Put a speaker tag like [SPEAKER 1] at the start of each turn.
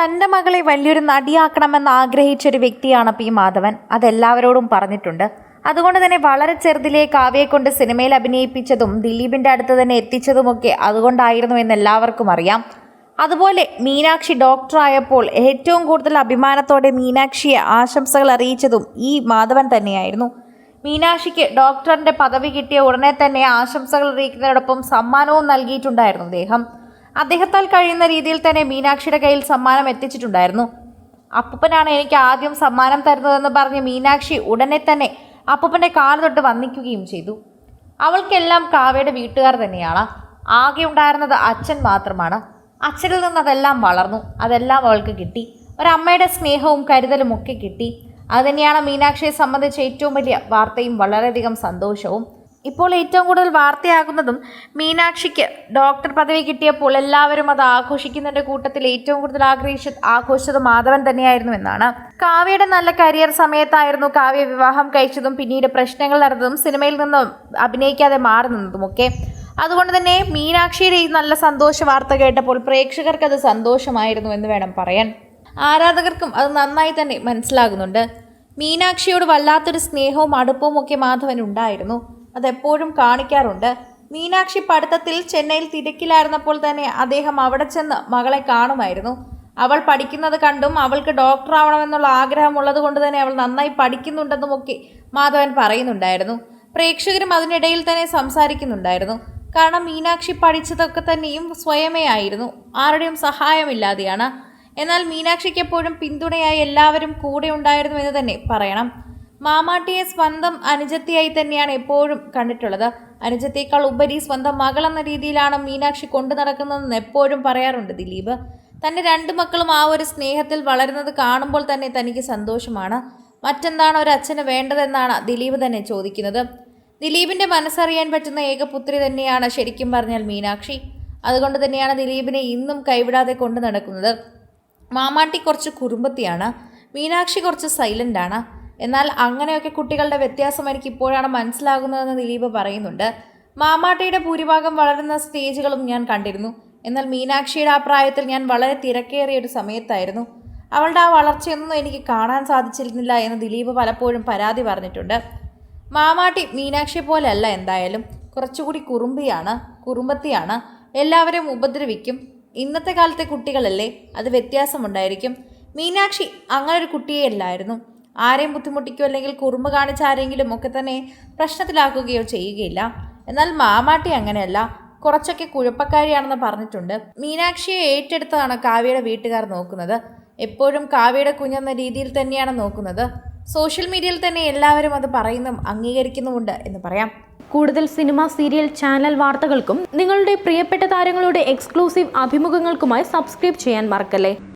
[SPEAKER 1] തന്റെ മകളെ വലിയൊരു നടിയാക്കണമെന്ന് ആഗ്രഹിച്ച ഒരു വ്യക്തിയാണ് പി മാധവൻ. അതെല്ലാവരോടും പറഞ്ഞിട്ടുണ്ട്. അതുകൊണ്ട് തന്നെ വളരെ ചെറുതിലെ കാവ്യയെ കൊണ്ട് സിനിമയിൽ അഭിനയിപ്പിച്ചതും ദിലീപിന്റെ അടുത്ത് തന്നെ എത്തിച്ചതുമൊക്കെ അതുകൊണ്ടായിരുന്നു എന്ന് എല്ലാവർക്കും അറിയാം. അതുപോലെ മീനാക്ഷി ഡോക്ടറായപ്പോൾ ഏറ്റവും കൂടുതൽ അഭിമാനത്തോടെ മീനാക്ഷിയെ ആശംസകൾ അറിയിച്ചതും ഈ മാധവൻ തന്നെയായിരുന്നു. മീനാക്ഷിക്ക് ഡോക്ടറിന്റെ പദവി കിട്ടിയ ഉടനെ തന്നെ ആശംസകൾ അറിയിക്കുന്നതോടൊപ്പം സമ്മാനവും നൽകിയിട്ടുണ്ടായിരുന്നു അദ്ദേഹം. അദ്ദേഹത്താൽ കഴിയുന്ന രീതിയിൽ തന്നെ മീനാക്ഷിയുടെ കയ്യിൽ സമ്മാനം എത്തിച്ചിട്ടുണ്ടായിരുന്നു. അപ്പൂപ്പനാണ് എനിക്ക് ആദ്യം സമ്മാനം തരുന്നതെന്ന് പറഞ്ഞ് മീനാക്ഷി ഉടനെ തന്നെ അപ്പൂപ്പന്റെ കാൽ തൊട്ട് വന്നിക്കുകയും ചെയ്തു. അവൾക്കെല്ലാം കാവ്യയുടെ വീട്ടുകാർ തന്നെയാണ്. ആകെ ഉണ്ടായിരുന്നത് അച്ഛൻ മാത്രമാണ്. അച്ഛനിൽ നിന്ന് അതെല്ലാം വളർന്നു. അതെല്ലാം അവൾക്ക് കിട്ടി. ഒരമ്മയുടെ സ്നേഹവും കരുതലും ഒക്കെ കിട്ടി. അതുതന്നെയാണ് മീനാക്ഷിയെ സംബന്ധിച്ച് ഏറ്റവും വലിയ വാർത്തയും വളരെയധികം സന്തോഷവും ഇപ്പോൾ ഏറ്റവും കൂടുതൽ വാർത്തയാകുന്നതും മീനാക്ഷിക്ക് ഡോക്ടർ പദവി കിട്ടിയപ്പോൾ എല്ലാവരും അത് ആഘോഷിക്കുന്നതിന്റെ കൂട്ടത്തിൽ ഏറ്റവും കൂടുതൽ ആഗ്രഹിച്ച ആഘോഷിച്ചത് മാധവൻ തന്നെയായിരുന്നു എന്നാണ്. കാവ്യയുടെ നല്ല കരിയർ സമയത്തായിരുന്നു കാവ്യ വിവാഹം കഴിച്ചതും പിന്നീട് പ്രശ്നങ്ങൾ നടന്നതും സിനിമയിൽ നിന്നും അഭിനയിക്കാതെ മാറി നിന്നതുമൊക്കെ. അതുകൊണ്ട് തന്നെ മീനാക്ഷിയുടെ ഈ നല്ല സന്തോഷ വാർത്ത കേട്ടപ്പോൾ പ്രേക്ഷകർക്ക് അത് സന്തോഷമായിരുന്നു എന്ന് വേണം പറയാൻ. ആരാധകർക്കും അത് നന്നായി തന്നെ മനസ്സിലാകുന്നുണ്ട്. മീനാക്ഷിയോട് വല്ലാത്തൊരു സ്നേഹവും അടുപ്പവും ഒക്കെ മാധവൻ ഉണ്ടായിരുന്നു അതെപ്പോഴും കാണിക്കാറുണ്ട്. മീനാക്ഷി പഠിത്തത്തിൽ ചെന്നൈയിൽ തിരക്കിലായിരുന്നപ്പോൾ തന്നെ അദ്ദേഹം അവിടെ ചെന്ന് മകളെ കാണുമായിരുന്നു. അവൾ പഠിക്കുന്നത് കണ്ടും അവൾക്ക് ഡോക്ടർ ആവണമെന്നുള്ള ആഗ്രഹമുള്ളത് കൊണ്ട് തന്നെ അവൾ നന്നായി പഠിക്കുന്നുണ്ടെന്നുമൊക്കെ മാധവൻ പറയുന്നുണ്ടായിരുന്നു. പ്രേക്ഷകരും അതിനിടയിൽ തന്നെ സംസാരിക്കുന്നുണ്ടായിരുന്നു. കാരണം മീനാക്ഷി പഠിച്ചതൊക്കെ തന്നെയും സ്വയമേ ആയിരുന്നു. ആരുടെയും സഹായമില്ലാതെയാണ്. എന്നാൽ മീനാക്ഷിക്ക് എപ്പോഴും പിന്തുണയായി എല്ലാവരും കൂടെ ഉണ്ടായിരുന്നു എന്ന് തന്നെ പറയണം. മാമാട്ടിയെ സ്വന്തം അനുജത്തിയായി തന്നെയാണ് എപ്പോഴും കണ്ടിട്ടുള്ളത്. അനുജത്തേക്കാൾ ഉപരി സ്വന്തം മകളെന്ന രീതിയിലാണ് മീനാക്ഷി കൊണ്ടു നടക്കുന്നതെന്ന് എപ്പോഴും പറയാറുണ്ട് ദിലീപ്. തന്റെ രണ്ട് മക്കളും ആ ഒരു സ്നേഹത്തിൽ വളരുന്നത് കാണുമ്പോൾ തന്നെ തനിക്ക് സന്തോഷമാണ്. മറ്റെന്താണ് ഒരു അച്ഛന് വേണ്ടതെന്നാണ് ദിലീപ് തന്നെ ചോദിക്കുന്നത്. ദിലീപിന്റെ മനസ്സറിയാൻ പറ്റുന്ന ഏക പുത്രി തന്നെയാണ് ശരിക്കും പറഞ്ഞാൽ മീനാക്ഷി. അതുകൊണ്ട് തന്നെയാണ് ദിലീപിനെ ഇന്നും കൈവിടാതെ കൊണ്ടു നടക്കുന്നത്. മാമാട്ടി കുറച്ച് കുറുമ്പത്തിയാണ് മീനാക്ഷി കുറച്ച് സൈലന്റാണ് എന്നാൽ അങ്ങനെയൊക്കെ കുട്ടികളുടെ വ്യത്യാസം എനിക്ക് ഇപ്പോഴാണ് മനസ്സിലാകുന്നതെന്ന് ദിലീപ് പറയുന്നുണ്ട്. മാമാട്ടിയുടെ ഭൂരിഭാഗം വളരുന്ന സ്റ്റേജുകളും ഞാൻ കണ്ടിരുന്നു. എന്നാൽ മീനാക്ഷിയുടെ ആ പ്രായത്തിൽ ഞാൻ വളരെ തിരക്കേറിയ ഒരു സമയത്തായിരുന്നു. അവളുടെ ആ വളർച്ചയൊന്നും എനിക്ക് കാണാൻ സാധിച്ചിരുന്നില്ല എന്ന് ദിലീപ് പലപ്പോഴും പരാതി പറഞ്ഞിട്ടുണ്ട്. മാമാട്ടി മീനാക്ഷി പോലെയല്ല എന്തായാലും. കുറച്ചുകൂടി കുറുമ്പിയാണ് കുറുമ്പത്തിയാണ്. എല്ലാവരും ഉപദ്രവിക്കും. ഇന്നത്തെ കാലത്തെ കുട്ടികളല്ലേ? അത് വ്യത്യാസമുണ്ടായിരിക്കും. മീനാക്ഷി അങ്ങനൊരു കുട്ടിയെ അല്ലായിരുന്നു. ആരെയും ബുദ്ധിമുട്ടിക്കുകയോ അല്ലെങ്കിൽ കുറുമ്പ് കാണിച്ച ആരെങ്കിലും ഒക്കെ തന്നെ പ്രശ്നത്തിലാക്കുകയോ ചെയ്യുകയില്ല. എന്നാൽ മാമാട്ടി അങ്ങനെയല്ല. കുറച്ചൊക്കെ കുഴപ്പക്കാരിയാണെന്ന് പറഞ്ഞിട്ടുണ്ട്. മീനാക്ഷിയെ ഏറ്റെടുത്താണ് കാവ്യയുടെ വീട്ടുകാർ നോക്കുന്നത്. എപ്പോഴും കാവ്യയുടെ കുഞ്ഞെന്ന രീതിയിൽ തന്നെയാണ് നോക്കുന്നത്. സോഷ്യൽ മീഡിയയിൽ തന്നെ എല്ലാവരും അത് പറയുന്നും അംഗീകരിക്കുന്നുമുണ്ട് എന്ന് പറയാം.
[SPEAKER 2] കൂടുതൽ സിനിമ സീരിയൽ ചാനൽ വാർത്തകൾക്കും നിങ്ങളുടെ പ്രിയപ്പെട്ട താരങ്ങളുടെ എക്സ്ക്ലൂസീവ് അഭിമുഖങ്ങൾക്കുമായി സബ്സ്ക്രൈബ് ചെയ്യാൻ മറക്കല്ലേ?